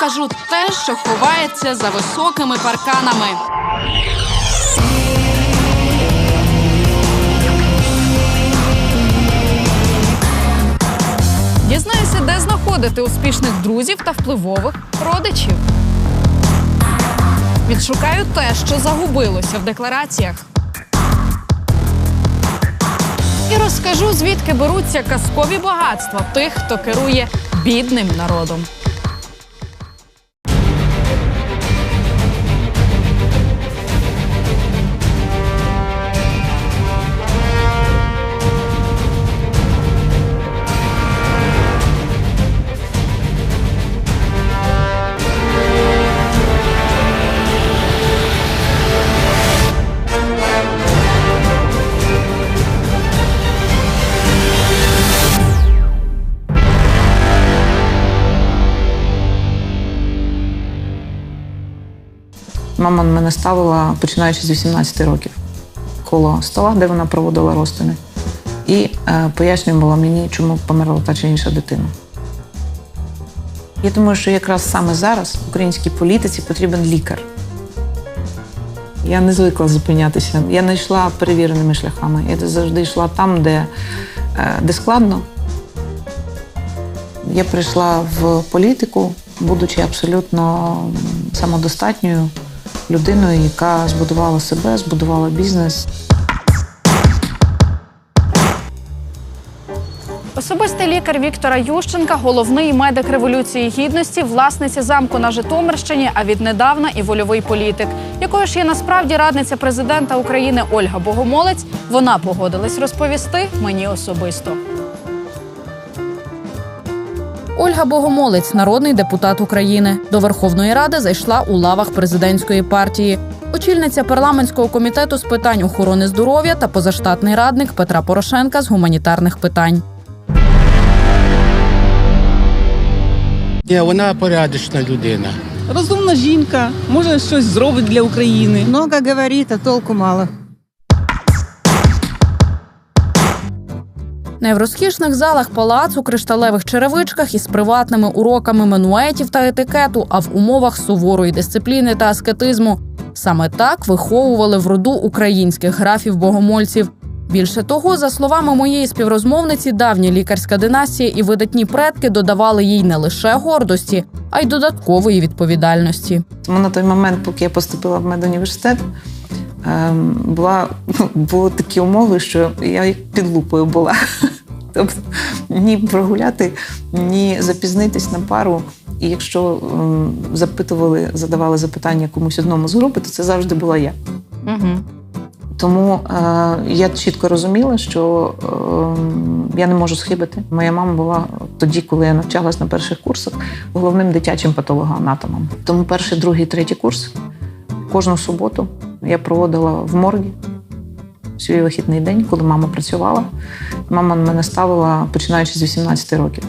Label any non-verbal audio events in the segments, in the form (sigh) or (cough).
покажу те, що ховається за високими парканами. Дізнаюся, де знаходити успішних друзів та впливових родичів. Відшукаю те, що загубилося в деклараціях. І розкажу, звідки беруться казкові багатства тих, хто керує бідним народом. Мама ставила починаючи з 18 років коло стола, де вона проводила розтини, і е, пояснювала мені, чому померла та чи інша дитина. Я думаю, що якраз саме зараз українській політиці потрібен лікар. Я не звикла зупинятися. Я не йшла перевіреними шляхами. Я завжди йшла там, де, е, де складно. Я прийшла в політику, будучи абсолютно самодостатньою людиною, яка збудувала себе, збудувала бізнес. Особистий лікар Віктора Ющенка, головний медик революції гідності, власниця замку на Житомирщині, а віднедавна і вольовий політик, якою ж є насправді радниця президента України Ольга Богомолець. Вона погодилась розповісти мені особисто. Ольга Богомолець, народний депутат України, до Верховної Ради зайшла у лавах президентської партії. Очільниця парламентського комітету з питань охорони здоров'я та позаштатний радник Петра Порошенка з гуманітарних питань. Ні, вона порядочна людина. Розумна жінка, може щось зробить для України. Много говорит, а толку мало. Не в розкішних залах палацу, кришталевих черевичках із приватними уроками менуетів та етикету, а в умовах суворої дисципліни та аскетизму. Саме так виховували в роду українських графів богомольців. Більше того, за словами моєї співрозмовниці, давня лікарська династія і видатні предки додавали їй не лише гордості, а й додаткової відповідальності. На той момент, поки я поступила в медуніверситет, була, були такі умови, що я як під лупою була. (laughs) Тобто ні прогуляти, ні запізнитись на пару. І якщо ем, запитували, задавали запитання комусь одному з групи, то це завжди була я. Угу. Тому е, я чітко розуміла, що е, я не можу схибити. Моя мама була тоді, коли я навчалась на перших курсах, головним дитячим патологоанатомом. Тому перший, другий, третій курс кожну суботу я проводила в моргі свій вихідний день, коли мама працювала. Мама мене ставила, починаючи з 18 років,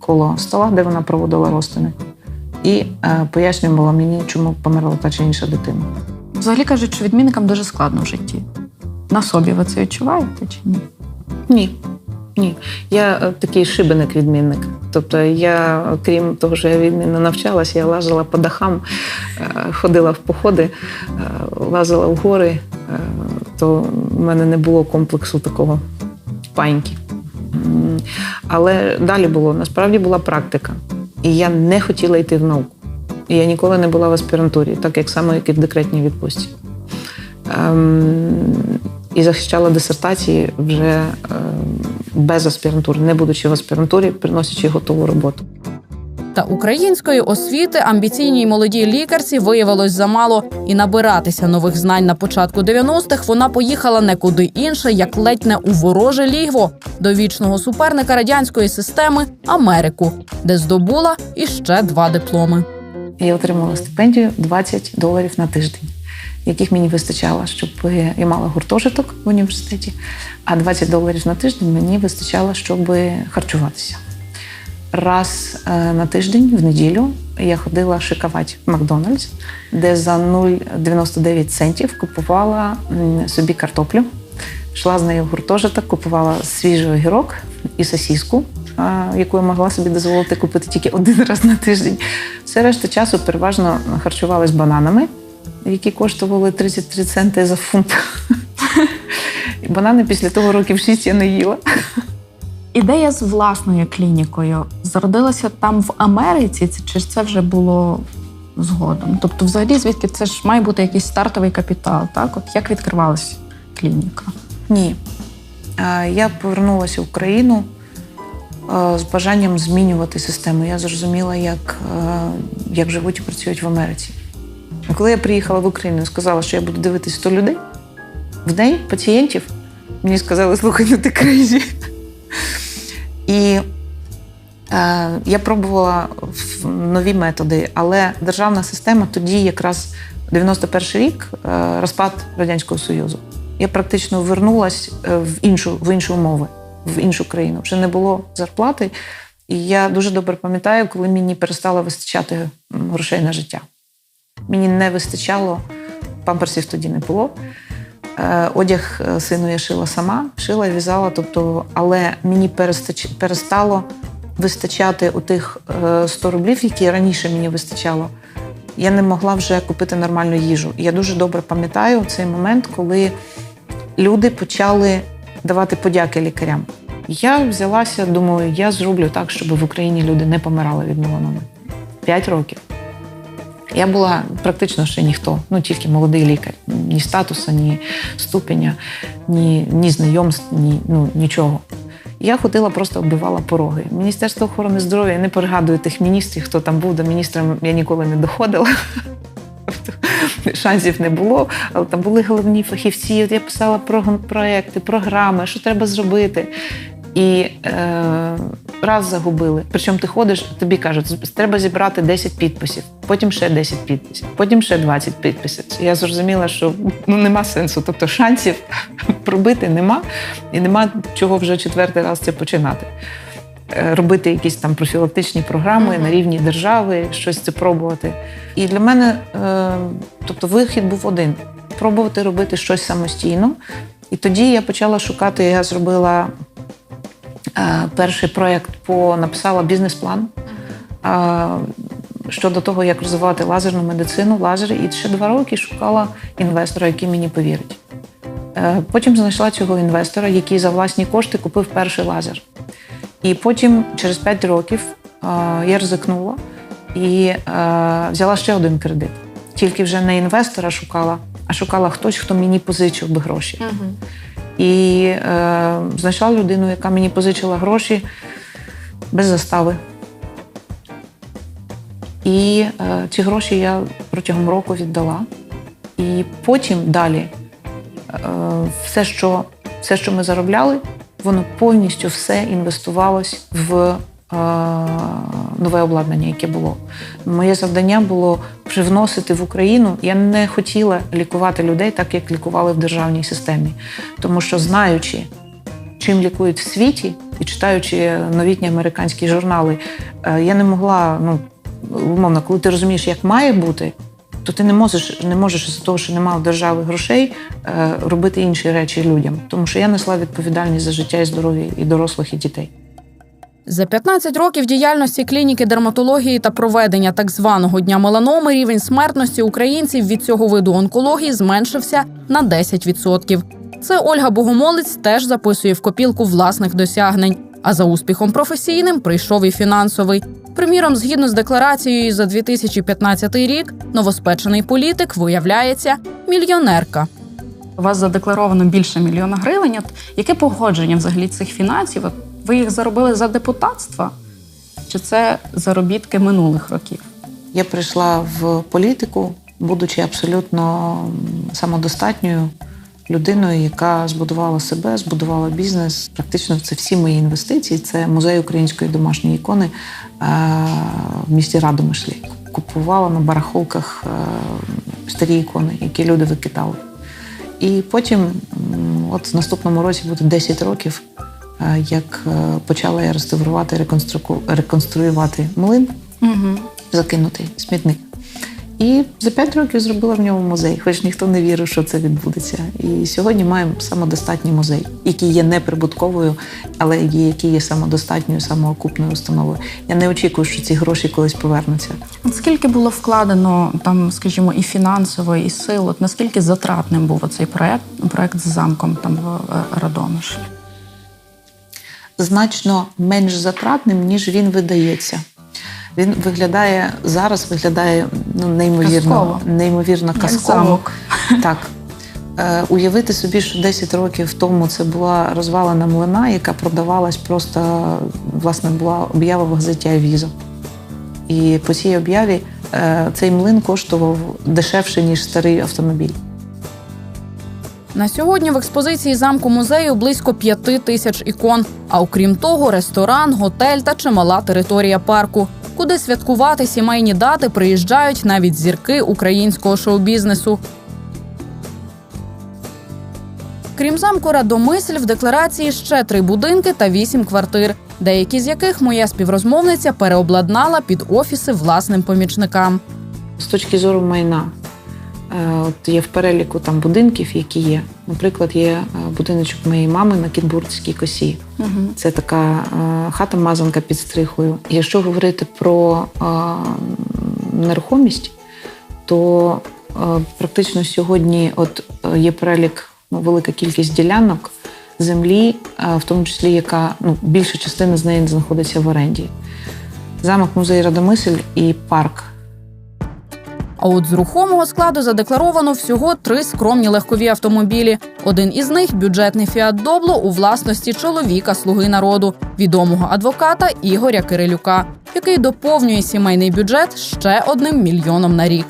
коло стола, де вона проводила розтини, і е, пояснювала мені, чому померла та чи інша дитина. Взагалі кажуть, що відмінникам дуже складно в житті. На собі ви це відчуваєте чи ні? Ні. Ні. Я е, такий шибеник-відмінник. Тобто, я, крім того, що я відмінно навчалася, я лазила по дахам, е, ходила в походи, е, лазила в гори, то в мене не було комплексу такого паньки. Але далі було, насправді була практика. І я не хотіла йти в науку. І я ніколи не була в аспірантурі, так як само, як і в декретній відпустці. І захищала дисертації вже ем, без аспірантури, не будучи в аспірантурі, приносячи готову роботу. Та української освіти амбіційній молодій лікарці виявилось замало, і набиратися нових знань на початку 90-х вона поїхала не куди інше, як ледь не у вороже лігво до вічного суперника радянської системи Америку, де здобула іще два дипломи. Я отримала стипендію 20 доларів на тиждень, яких мені вистачало, щоб я мала гуртожиток в університеті, а 20 доларів на тиждень мені вистачало, щоб харчуватися. Раз е, на тиждень, в неділю, я ходила шикавати в Макдональдс, де за 0,99 центів купувала собі картоплю, йшла з нею в гуртожиток, купувала свіжий огірок і сосіску яку я могла собі дозволити купити тільки один (laughs) раз на тиждень. Все решта часу переважно харчувалась бананами, які коштували 33 центи за фунт. І банани після того років 6 я не їла. Ідея з власною клінікою зародилася там в Америці, чи це вже було згодом? Тобто, взагалі, звідки це ж має бути якийсь стартовий капітал, так? От як відкривалася клініка? Ні. Я повернулася в Україну е, з бажанням змінювати систему. Я зрозуміла, як, е, як живуть і працюють в Америці. Коли я приїхала в Україну і сказала, що я буду дивитися 100 людей в день пацієнтів, мені сказали, слухай, ну ти кризі. І е, я пробувала нові методи, але державна система тоді, якраз 91 рік, е, розпад Радянського Союзу. Я практично вернулась е, в іншу, в іншу умови, в іншу країну. Вже не було зарплати. І я дуже добре пам'ятаю, коли мені перестало вистачати грошей на життя. Мені не вистачало, памперсів тоді не було. Е, Одяг е, сину я шила сама, шила і в'язала, тобто, але мені перестало вистачати у тих е, 100 рублів, які раніше мені вистачало. Я не могла вже купити нормальну їжу. Я дуже добре пам'ятаю цей момент, коли люди почали давати подяки лікарям. Я взялася, думаю, я зроблю так, щоб в Україні люди не помирали від меланоми. П'ять років. Я була практично ще ніхто, ну тільки молодий лікар. Ні статусу, ні ступеня, ні, ні знайомств, ні, ну, нічого. Я ходила, просто оббивала пороги. Міністерство охорони здоров'я я не пригадую тих міністрів, хто там був, до міністра я ніколи не доходила. (laughs) Шансів не було, але там були головні фахівці. Я писала про проекти, програми, що треба зробити. І е, раз загубили. Причому ти ходиш, тобі кажуть, треба зібрати 10 підписів, потім ще 10 підписів, потім ще 20 підписів. Я зрозуміла, що ну нема сенсу. Тобто шансів (laughs) пробити нема, і нема чого вже четвертий раз це починати. Е, Робити якісь там профілактичні програми на рівні держави, щось це пробувати. І для мене, е, тобто, вихід був один: пробувати робити щось самостійно. І тоді я почала шукати, я зробила перший проєкт по написала бізнес-план е, щодо того, як розвивати лазерну медицину, лазери, і ще два роки шукала інвестора, який мені повірить. Е, Потім знайшла цього інвестора, який за власні кошти купив перший лазер. І потім, через 5 років, е, я ризикнула і е, взяла ще один кредит. Тільки вже не інвестора шукала, а шукала хтось, хто мені позичив би гроші. І е, знайшла людину, яка мені позичила гроші без застави. І е, ці гроші я протягом року віддала. І потім далі е, все, що, все, що ми заробляли, воно повністю все інвестувалось в е, нове обладнання, яке було. Моє завдання було привносити в Україну. Я не хотіла лікувати людей так, як лікували в державній системі. Тому що, знаючи, чим лікують в світі, і читаючи новітні американські журнали, е, я не могла, ну, умовно, коли ти розумієш, як має бути, то ти не можеш, не можеш із-за того, що немає в держави грошей, е, робити інші речі людям. Тому що я несла відповідальність за життя і здоров'я і дорослих, і дітей. За 15 років діяльності клініки дерматології та проведення так званого дня меланоми рівень смертності українців від цього виду онкології зменшився на 10%. Це Ольга Богомолець теж записує в копілку власних досягнень. А за успіхом професійним прийшов і фінансовий. Приміром, згідно з декларацією за 2015 рік, новоспечений політик виявляється мільйонерка. У вас задекларовано більше мільйона гривень. Яке погодження взагалі цих фінансів? Ви їх заробили за депутатство? Чи це заробітки минулих років? Я прийшла в політику, будучи абсолютно самодостатньою людиною, яка збудувала себе, збудувала бізнес. Практично це всі мої інвестиції. Це музей української домашньої ікони е, в місті Радомишлі. Купувала на барахолках е, старі ікони, які люди викидали. І потім, от в наступному році буде 10 років, як е, почала я реставрувати, реконструку- реконструювати млин Угу. закинутий смітник. І за п'ять років зробила в ньому музей, хоч ніхто не вірив, що це відбудеться. І сьогодні маємо самодостатній музей, який є неприбутковою, але який є самодостатньою, самоокупною установою. Я не очікую, що ці гроші колись повернуться. От Скільки було вкладено там, скажімо, і фінансово, і сил? От наскільки затратним був оцей проект, проект з замком там в е, Радомишлі? Значно менш затратним, ніж він видається. Він виглядає зараз, виглядає ну, неймовірно, Казково. неймовірно Як казково. замок. Так. Е, уявити собі, що 10 років тому це була розвалена млина, яка продавалась просто, власне, була об'ява в газеті Авізо. І по цій об'яві е, цей млин коштував дешевше, ніж старий автомобіль. На сьогодні в експозиції замку музею близько п'яти тисяч ікон. А окрім того, ресторан, готель та чимала територія парку, куди святкувати сімейні дати приїжджають навіть зірки українського шоу-бізнесу. Крім замку Радомисль, в декларації ще три будинки та вісім квартир, деякі з яких моя співрозмовниця переобладнала під офіси власним помічникам. З точки зору майна, от є в переліку там будинків, які є. Наприклад, є е, будиночок моєї мами на Кітбуртській косі. Угу. Це така е, хата мазанка під стрихою. Якщо говорити про е, нерухомість, то е, практично сьогодні от е, є перелік, ну, велика кількість ділянок землі, е, в тому числі яка ну, більша частина з неї знаходиться в оренді. Замок музей Радомисль і парк А от з рухомого складу задекларовано всього три скромні легкові автомобілі. Один із них бюджетний Фіат Добло у власності чоловіка слуги народу, відомого адвоката Ігоря Кирилюка, який доповнює сімейний бюджет ще одним мільйоном на рік.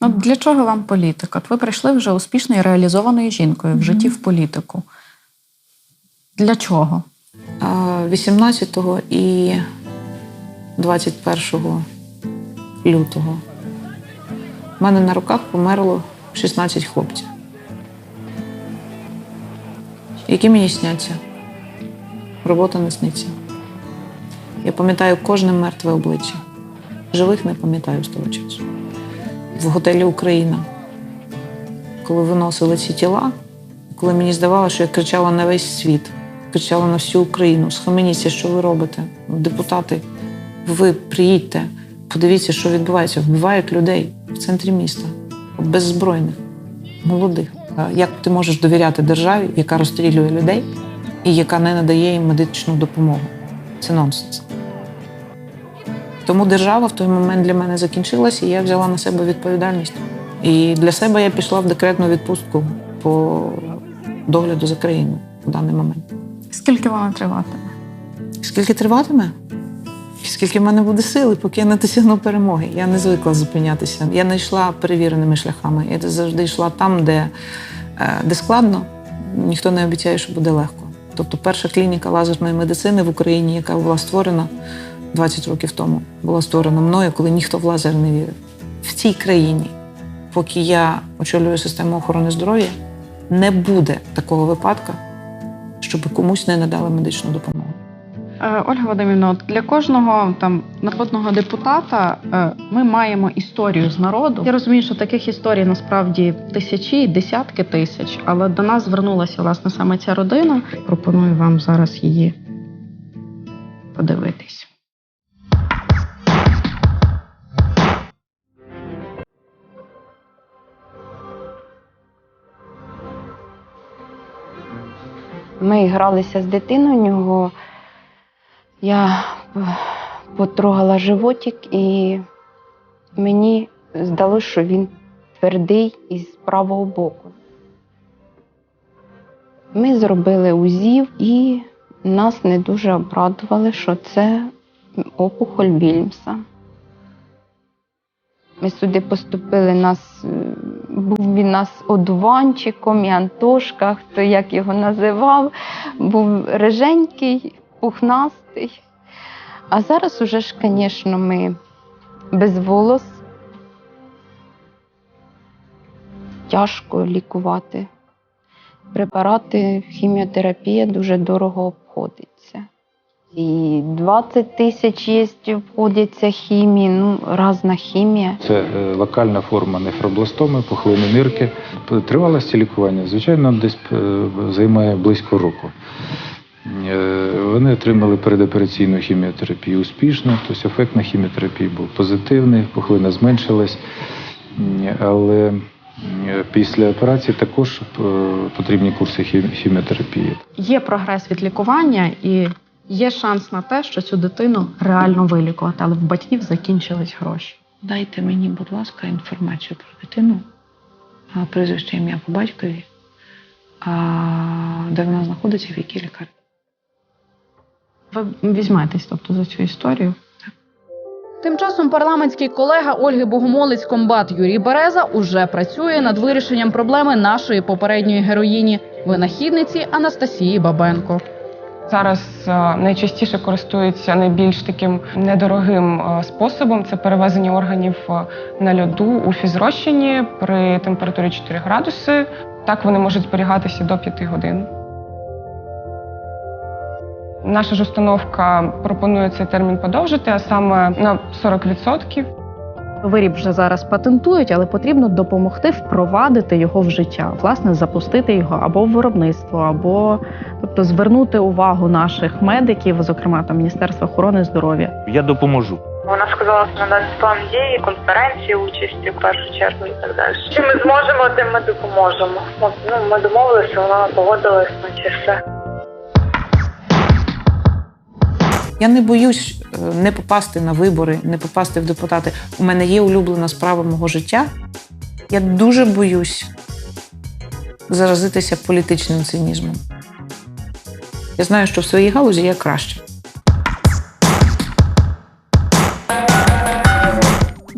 Ну, для чого вам політика? От ви прийшли вже успішною реалізованою жінкою в житті в політику. Для чого? А, 18 і 21 лютого в мене на руках померло 16 хлопців, які мені сняться. Робота не сниться. Я пам'ятаю кожне мертве обличчя. Живих не пам'ятаю з того часу. В готелі Україна, коли виносили ці тіла, коли мені здавалося, що я кричала на весь світ, кричала на всю Україну: схаменіться, що ви робите? Депутати, ви приїдьте, подивіться, що відбувається. Вбивають людей в центрі міста, беззбройних, молодих. Як ти можеш довіряти державі, яка розстрілює людей і яка не надає їм медичну допомогу? Це нонсенс. Тому держава в той момент для мене закінчилась, і я взяла на себе відповідальність. І для себе я пішла в декретну відпустку по догляду за країною в даний момент. Скільки вона триватиме? Скільки триватиме? Скільки в мене буде сили, поки я не досягну перемоги. Я не звикла зупинятися. Я не йшла перевіреними шляхами. Я завжди йшла там, де, е, де складно, ніхто не обіцяє, що буде легко. Тобто, перша клініка лазерної медицини в Україні, яка була створена 20 років тому, була створена мною, коли ніхто в лазер не вірив. В цій країні, поки я очолюю систему охорони здоров'я, не буде такого випадку, щоб комусь не надали медичну допомогу. Е, Ольга Вадимівна, для кожного там народного депутата е, ми маємо історію з народу. Я розумію, що таких історій насправді тисячі і десятки тисяч, але до нас звернулася власне саме ця родина. Пропоную вам зараз її подивитись. Ми гралися з дитиною у нього. Я е, потрогала животик, і мені здалося, що він твердий із правого боку. Ми зробили УЗІВ і нас не дуже обрадували, що це опухоль Вільмса. Ми сюди поступили, нас, е, був він нас одуванчиком і Антошка, хто як його називав, був риженький, пухнастий. А зараз уже ж, звісно, ми без волос. Тяжко лікувати. Препарати, хіміотерапія дуже дорого обходиться. І 20 тисяч є, входиться хімії, ну, різна хімія. Це е, локальна форма нефробластоми, пухлини нирки. Тривалості лікування, звичайно, десь е, займає близько року. Е, Вони отримали передопераційну хіміотерапію успішно, тобто ефект на хіміотерапії був позитивний, пухлина зменшилась, але після операції також е, потрібні курси хіміотерапії. Є прогрес від лікування і є шанс на те, що цю дитину реально вилікувати, але в батьків закінчились гроші. Дайте мені, будь ласка, інформацію про дитину, прізвище ім'я по батькові, а, де вона знаходиться, в якій лікарні. Ви візьметесь, тобто, за цю історію. Тим часом парламентський колега Ольги Богомолець, комбат Юрій Береза, уже працює над вирішенням проблеми нашої попередньої героїні винахідниці Анастасії Бабенко. Зараз е, найчастіше користуються найбільш таким недорогим е, способом це перевезення органів е, на льоду у фізрозчині при температурі 4 градуси. Так вони можуть зберігатися до 5 годин. Наша ж установка пропонує цей термін подовжити, а саме на 40%. Виріб вже зараз патентують, але потрібно допомогти впровадити його в життя, власне, запустити його або в виробництво, або тобто звернути увагу наших медиків, зокрема там Міністерства охорони здоров'я. Я допоможу. Вона сказала, що надасть план дії, конференції, участі в першу чергу і так далі. Чи ми зможемо, тим ми допоможемо. От, ну, ми домовилися, вона погодилась, наче все. Я не боюсь е, не попасти на вибори, не попасти в депутати. У мене є улюблена справа мого життя. Я дуже боюсь заразитися політичним цинізмом. Я знаю, що в своїй галузі я краще.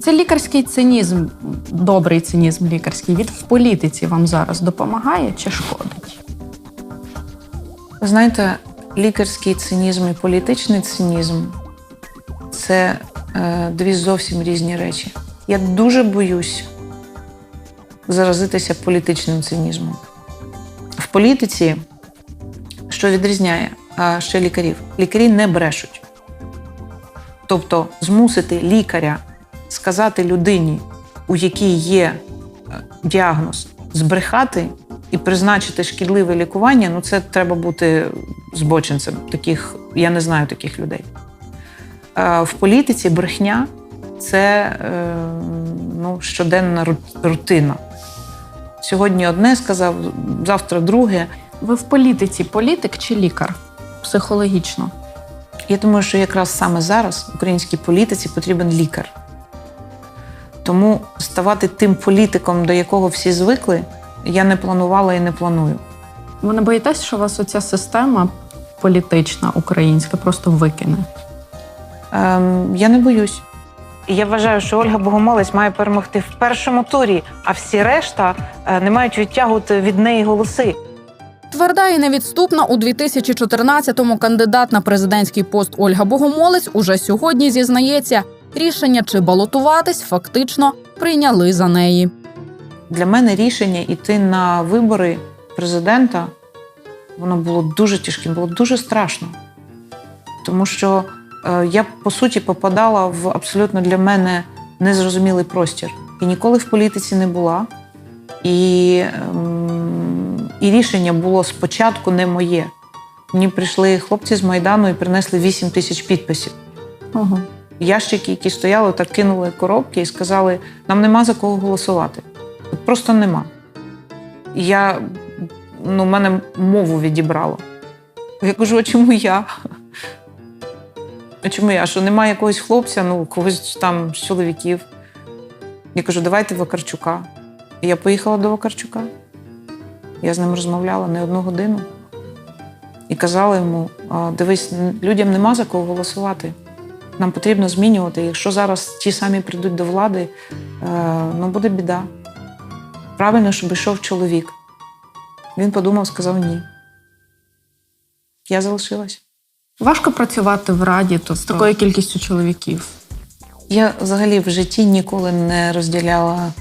Це лікарський цинізм, добрий цинізм лікарський. Він в політиці вам зараз допомагає чи шкодить? Ви знаєте, лікарський цинізм і політичний цинізм це е, дві зовсім різні речі. Я дуже боюсь заразитися політичним цинізмом. В політиці, що відрізняє а, ще лікарів, лікарі не брешуть. Тобто змусити лікаря сказати людині, у якій є е, діагноз, збрехати і призначити шкідливе лікування, ну це треба бути збочинцем. Таких, я не знаю таких людей. Е, В політиці брехня це е, ну, щоденна рутина. Сьогодні одне сказав, завтра друге. Ви в політиці політик чи лікар? Психологічно. Я думаю, що якраз саме зараз в українській політиці потрібен лікар. Тому ставати тим політиком, до якого всі звикли, я не планувала і не планую. Ви не боїтесь, що вас оця система політична українська просто викине? Ем, я не боюсь. І я вважаю, що Ольга Богомолець має перемогти в першому турі, а всі решта е, не мають відтягувати від неї голоси. Тверда і невідступна у 2014-му кандидат на президентський пост Ольга Богомолець уже сьогодні зізнається, рішення чи балотуватись фактично прийняли за неї. Для мене рішення йти на вибори президента воно було дуже тяжким, було дуже страшно. Тому що е, я, по суті, попадала в абсолютно для мене незрозумілий простір. І ніколи в політиці не була. І, ем, і рішення було спочатку не моє. Мені прийшли хлопці з Майдану і принесли 8 тисяч підписів. Ого. Ящики, які стояли, так кинули коробки і сказали: нам нема за кого голосувати. Просто нема. Я, ну, мене мову відібрало. Я кажу, а чому я? А чому я? Що немає якогось хлопця, ну, когось там з чоловіків. Я кажу, давайте Вакарчука. І я поїхала до Вакарчука. Я з ним розмовляла не одну годину. І казала йому: дивись, людям нема за кого голосувати. Нам потрібно змінювати. Якщо зараз ті самі прийдуть до влади, е, ну буде біда. Правильно, щоб йшов чоловік. Він подумав, сказав ні. Я залишилась. Важко працювати в раді тут з такою кількістю чоловіків. Я взагалі в житті ніколи не розділяла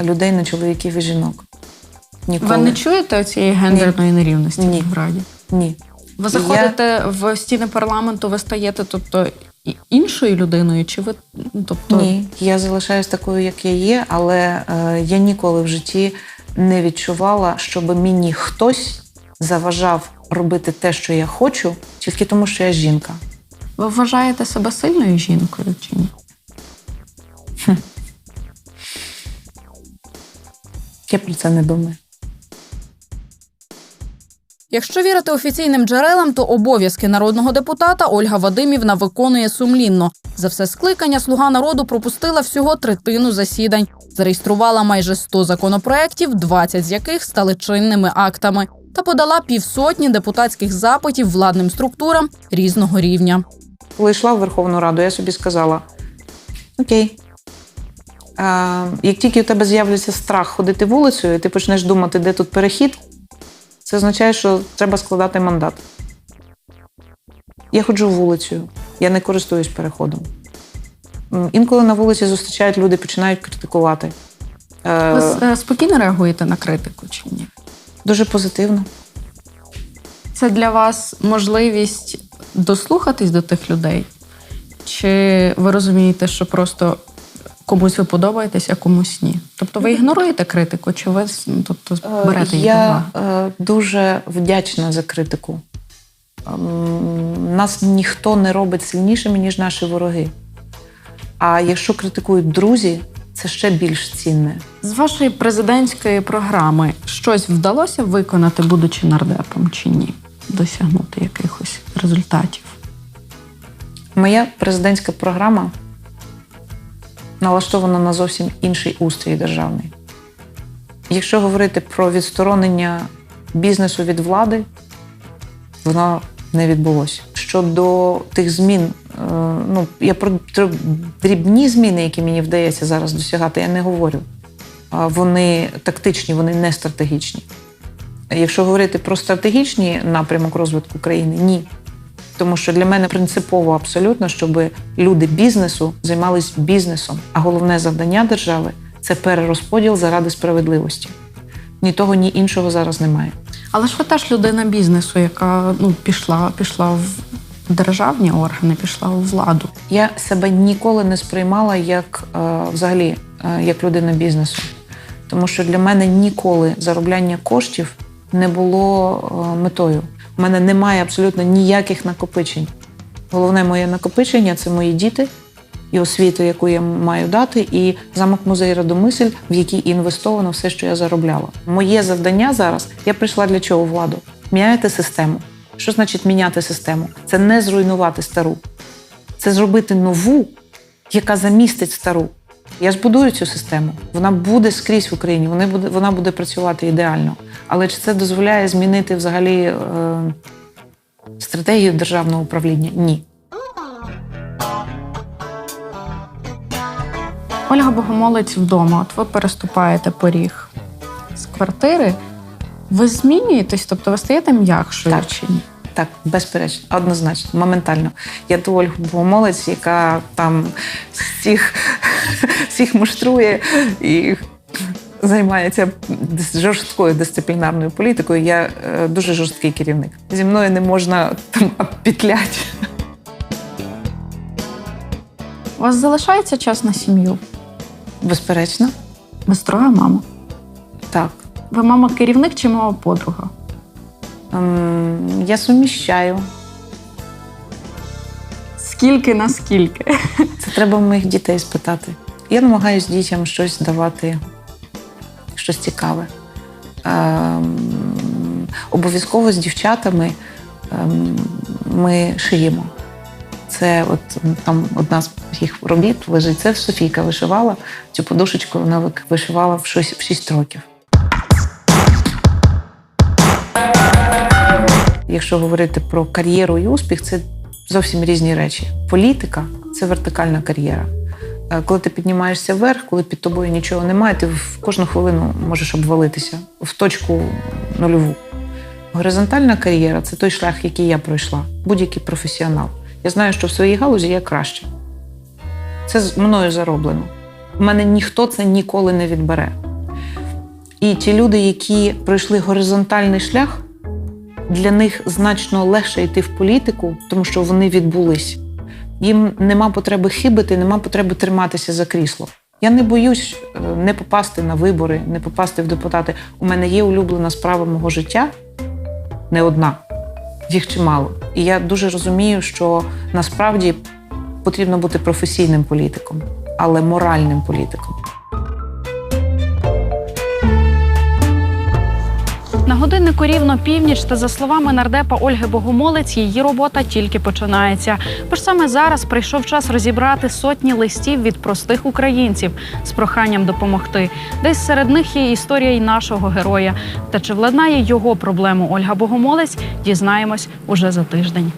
людей на чоловіків і жінок. Ніколи. Ви не чуєте цієї гендерної нерівності Ні. в раді? Ні. Ви заходите в стіни парламенту, ви стаєте тобто іншою людиною, чи ви ну, тобто Ні, я залишаюсь такою, як я є, але е, я ніколи в житті не відчувала, щоб мені хтось заважав робити те, що я хочу, тільки тому, що я жінка. ви вважаєте себе сильною жінкою чи ні? Я про це не думаю. Якщо вірити офіційним джерелам, то обов'язки народного депутата Ольга Вадимівна виконує сумлінно. За все скликання слуга народу пропустила всього третину засідань, зареєструвала майже 100 законопроєктів, 20 з яких стали чинними актами, та подала півсотні депутатських запитів владним структурам різного рівня. Коли йшла в Верховну Раду, я собі сказала: Окей. Як тільки у тебе з'являється страх ходити вулицею, ти почнеш думати, де тут перехід, це означає, що треба складати мандат. Я ходжу вулицею, я не користуюсь переходом. Інколи на вулиці зустрічають люди, починають критикувати. Е, Ви е, спокійно реагуєте на критику чи ні? Дуже позитивно. Це для вас можливість дослухатись до тих людей? Чи ви розумієте, що просто комусь ви подобаєтесь, а комусь ні? Тобто ви ігноруєте критику, чи ви ну, тобто, Е, берете її Я уваги? е, дуже вдячна за критику. Ем, Нас ніхто не робить сильнішими, ніж наші вороги. А якщо критикують друзі, це ще більш цінне. З вашої президентської програми щось вдалося виконати, будучи нардепом, чи ні? Досягнути якихось результатів? Моя президентська програма налаштована на зовсім інший устрій державний. Якщо говорити про відсторонення бізнесу від влади, воно не відбулося. Щодо тих змін, е, ну я про дрібні зміни, які мені вдається зараз досягати, я не говорю. Вони тактичні, вони не стратегічні. Якщо говорити про стратегічний напрямок розвитку країни, ні. Тому що для мене принципово абсолютно, щоб люди бізнесу займалися бізнесом. А головне завдання держави це перерозподіл заради справедливості. Ні того, ні іншого зараз немає. Але ж ви теж людина бізнесу, яка ну, пішла, пішла в державні органи, пішла у владу. Я себе ніколи не сприймала як е, взагалі е, як людина бізнесу. Тому що для мене ніколи заробляння коштів не було е, метою. У мене немає абсолютно ніяких накопичень. Головне моє накопичення це мої діти і освіту, яку я маю дати, і замок музей Радомисль, в який інвестовано все, що я заробляла. Моє завдання зараз я прийшла для чого владу? Міняти систему. Що значить міняти систему? Це не зруйнувати стару, це зробити нову, яка замістить стару. Я ж будую цю систему. Вона буде скрізь в Україні, вона буде, вона буде працювати ідеально. Але чи це дозволяє змінити взагалі е, стратегію державного управління? Ні. Ольга Богомолець вдома. От ви переступаєте поріг з квартири. Ви змінюєтесь, тобто ви стаєте м'якшою Так. чи ні? Так, безперечно, однозначно, моментально. Я ту Ольгу Богомолець, яка там всіх, (laughs) всіх муштрує і займається жорсткою дисциплінарною політикою. Я е, дуже жорсткий керівник. Зі мною не можна там петлять. У вас залишається час на сім'ю? Безперечно, Ви строга мама. так. Ви мама керівник чи мама подруга? Ем, Я суміщаю. Скільки на скільки? Це треба моїх дітей спитати. Я намагаюся дітям щось давати, щось цікаве. Ем, обов'язково з дівчатами ем, ми шиємо. Це от там одна з їх робіт лежить. Це Софійка вишивала. Цю подушечку вона вишивала в 6, в 6 років. Якщо говорити про кар'єру і успіх, це зовсім різні речі. Політика це вертикальна кар'єра. Е, Коли ти піднімаєшся вверх, коли під тобою нічого немає, ти в кожну хвилину можеш обвалитися в точку нульову. Горизонтальна кар'єра це той шлях, який я пройшла, будь-який професіонал. Я знаю, що в своїй галузі я краще. Це мною зароблено. У мене ніхто це ніколи не відбере. І ті люди, які пройшли горизонтальний шлях, Для них значно легше йти в політику, тому що вони відбулись. Їм нема потреби хибити, нема потреби триматися за крісло. Я не боюсь е, не попасти на вибори, не попасти в депутати. У мене є улюблена справа мого життя, не одна, їх чимало. І я дуже розумію, що насправді потрібно бути професійним політиком, але моральним політиком. На годиннику рівно північ, та за словами нардепа Ольги Богомолець, її робота тільки починається. Бо ж саме зараз прийшов час розібрати сотні листів від простих українців з проханням допомогти. Десь серед них є історія й нашого героя. Та чи владнає його проблему Ольга Богомолець, дізнаємось уже за тиждень.